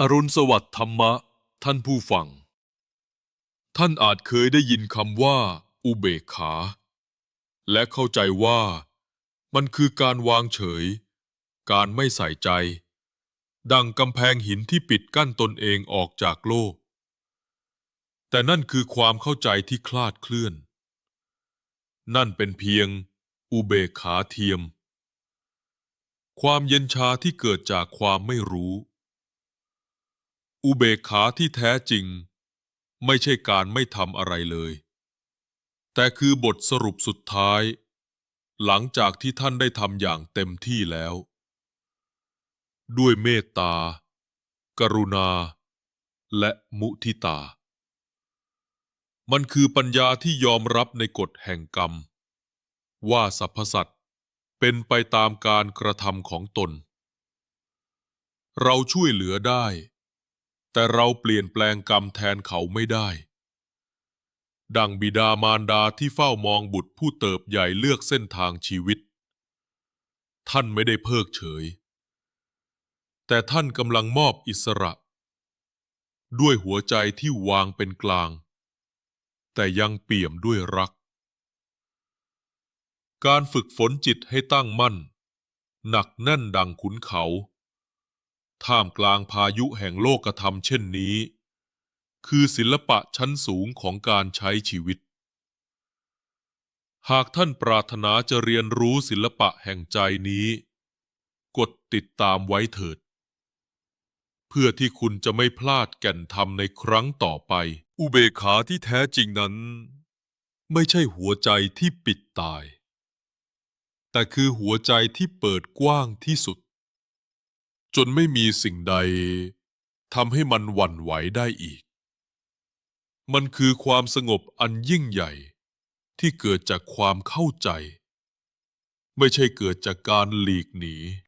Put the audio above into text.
อรุณสวัสดิ์ธรรมะ ท่านผู้ฟัง ท่านอาจเคยได้ยินคำว่า อุเบกขา และเข้าใจว่า มันคือการวางเฉย การไม่ใส่ใจ ดังกำแพงหินที่ปิดกั้นตนเองออกจากโลก แต่นั่นคือความเข้าใจที่คลาดเคลื่อน นั่นเป็นเพียง อุเบกขาเทียม ความเย็นชาที่เกิดจากความไม่รู้ อุเบกขาที่แท้จริง ไม่ใช่การไม่ทำอะไรเลย แต่คือบทสรุปสุดท้าย หลังจากที่ท่านได้ทำอย่างเต็มที่แล้ว ด้วยเมตตา กรุณา และมุทิตา มันคือปัญญาที่ยอมรับในกฎแห่งกรรม ว่าสรรพสัตว์เป็นไปตามการกระทำของตน เราช่วยเหลือได้ แต่เราเปลี่ยนแปลงกรรมแทนเขาไม่ได้ ดังบิดามารดาที่เฝ้ามองบุตรผู้เติบใหญ่เลือกเส้นทางชีวิต ท่านไม่ได้เพิกเฉย แต่ท่านกำลังมอบอิสระ ด้วยหัวใจที่วางเป็นกลาง แต่ยังเปี่ยมด้วยรัก การฝึกฝนจิตให้ตั้งมั่น หนักแน่นดังขุนเขา ท่ามกลางพายุแห่งโลกธรรมเช่นนี้ คือศิลปะชั้นสูงของการใช้ชีวิต หากท่านปรารถนาจะเรียนรู้ศิลปะแห่งใจนี้ กดติดตามไว้เถิด เพื่อที่คุณจะไม่พลาดแก่นธรรมในครั้งต่อไป อุเบกขาที่แท้จริงนั้น ไม่ใช่หัวใจที่ปิดตาย แต่คือหัวใจที่เปิดกว้างที่สุด จนไม่มีสิ่งใดทำให้มันหวั่นไหวได้อีก มันคือความสงบอันยิ่งใหญ่ที่เกิดจากความเข้าใจ ไม่ใช่เกิดจากการหลีกหนี